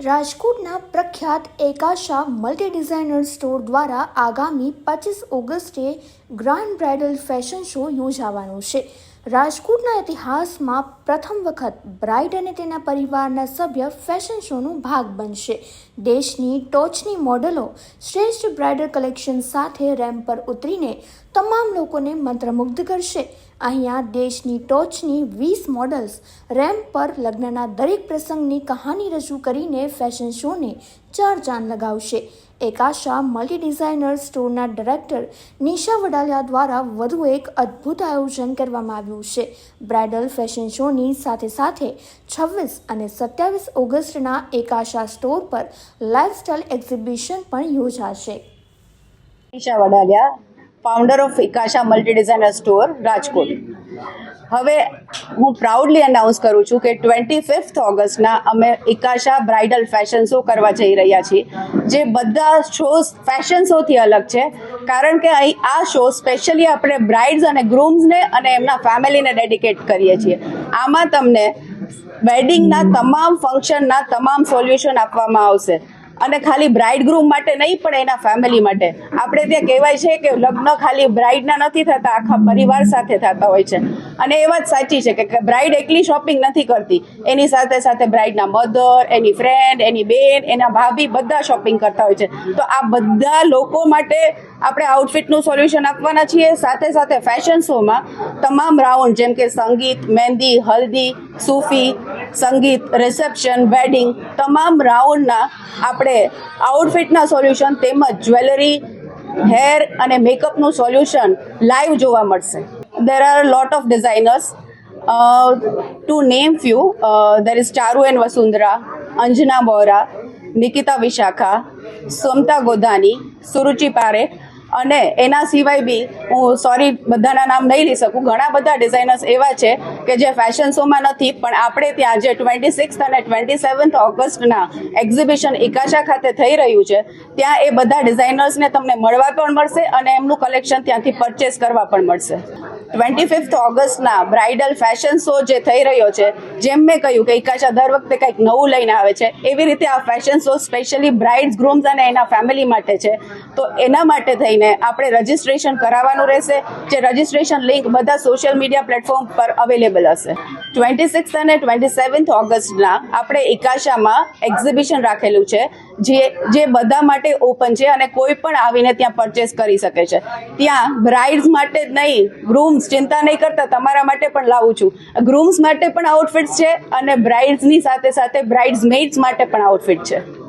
રાજકોટના પ્રખ્યાત એકાશા multi designer store દ્વારા આગામી પચીસ ઓગસ્ટે ગ્રાન્ડ બ્રાઇડલ ફેશન શો યોજાવાનો છે. રાજકોટના ઇતિહાસમાં પ્રથમ વખત બ્રાઇડ અને તેના પરિવારના સભ્ય ફેશન શોનો ભાગ બનશે. દેશની ટોચની મોડલો શ્રેષ્ઠ બ્રાઇડલ કલેક્શન સાથે રેમ્પ પર ઉતરીને તમામ લોકોને મંત્રમુગ્ધ કરશે. અહીંયા દેશની ટોચની વીસ મોડલ્સ રેમ્પ પર લગ્નના દરેક પ્રસંગની કહાની રજૂ કરીને ફેશન શોને ચાર ચાંદ લગાવશે. એકાશા મલ્ટી ડિઝાઇનર સ્ટોરના ડાયરેક્ટર નિશા વડાલિયા દ્વારા વધુ એક અદ્ભુત આયોજન કરવામાં આવ્યું છે. બ્રાઇડલ ફેશન શોની સાથે સાથે છવ્વીસ અને સત્યાવીસ ઓગસ્ટના એકાશા સ્ટોર પર લાઇફસ્ટાઇલ એક્ઝિબિશન પણ યોજાશે. Nisha Vadaliya founder of Ekasha multi designer store Rajkot હવે હું પ્રાઉડલી અનાઉન્સ કરું છું કે ટ્વેન્ટી ફિફ્થ ઓગસ્ટના અમે ઇકાશા બ્રાઇડલ ફેશન શો કરવા જઈ રહ્યા છીએ, જે બધા શોઝ ફેશન શોથી અલગ છે. કારણ કે અહીં આ શો સ્પેશિયલી આપણે બ્રાઇડ્સ અને ગ્રૂમ્સને અને એમના ફેમિલીને ડેડિકેટ કરીએ છીએ. આમાં તમને વેડિંગના તમામ ફંક્શનના તમામ સોલ્યુશન આપવામાં આવશે. અને ખાલી બ્રાઇડ ગ્રૂમ માટે નહીં, પણ એના ફેમિલી માટે. આપણે ત્યાં કહેવાય છે કે લગ્ન ખાલી બ્રાઇડના નથી થતા, આખા પરિવાર સાથે થતા હોય છે. અને એ વાત સાચી છે કે બ્રાઇડ એકલી શોપિંગ નથી કરતી. એની સાથે સાથે બ્રાઇડના મધર એની ફ્રેન્ડ એની બેન, એના ભાભી બધા શોપિંગ કરતા હોય છે. તો આ બધા લોકો માટે આપણે આઉટફિટનું સોલ્યુશન આપવાના છીએ. સાથે સાથે ફેશન શોમાં તમામ રાઉન્ડ, જેમ કે સંગીત, મહેંદી, હલ્દી, સૂફી સંગીત રિસેપ્શન વેડિંગ તમામ રાઉન્ડના આપણે આઉટફિટના સોલ્યુશન તેમજ જ્વેલરી હેર અને મેકઅપનું સોલ્યુશન લાઈવ જોવા મળશે. There are lot of designers to name few there is Charu and Vasundhara Anjana Bora Nikita Vishakha Somta Godhani Suruchi Parekh અને એના સિવાય બી હું સોરી બધાના નામ નહીં લઈ શકું. ઘણા બધા ડિઝાઇનર્સ એવા છે કે જે ફેશન શોમાં નથી, પણ આપણે ત્યાં જે ટ્વેન્ટી સિક્સ અને ટ્વેન્ટી સેવન્થ ઓગસ્ટના એક્ઝિબિશન ઇકાશા ખાતે થઈ રહ્યું છે, ત્યાં એ બધા ડિઝાઇનર્સને તમને મળવા પણ મળશે અને એમનું કલેક્શન ત્યાંથી પરચેસ કરવા પણ મળશે. ટ્વેન્ટી ફિફ્થ ઓગસ્ટના બ્રાઇડલ ફેશન શો જે થઈ રહ્યો છે, જેમ મેં કહ્યું કે ઇકાશા દર વખતે કંઈક નવું લઈને આવે છે, એવી રીતે આ fashion show specially brides grooms અને એના ફેમિલી માટે છે. તો એના માટે થઈને આપણે રજિસ્ટ્રેશન કરાવવાનું રહેશે, જે રજિસ્ટ્રેશન લિંક બધા સોશિયલ મીડિયા પ્લેટફોર્મ પર અવેલેબલ હશે. ટ્વેન્ટી સિક્સ અને ટ્વેન્ટી સેવન્થ ઓગસ્ટના આપણે ઇકાશામાં એક્ઝિબિશન રાખેલું છે જે જે બધા માટે ઓપન છે અને કોઈ પણ આવીને ત્યાં પરચેસ કરી શકે છે. ત્યાં બ્રાઇડ્સ માટે જ નહીં ગ્રૂમ્સ ચિંતા નહીં કરતા, તમારા માટે પણ લાવું છું. ગ્રૂમ્સ માટે પણ આઉટફિટ્સ છે અને બ્રાઇડ્સની સાથે સાથે બ્રાઇડ્સ મેઇડ્સ માટે પણ આઉટફિટ છે.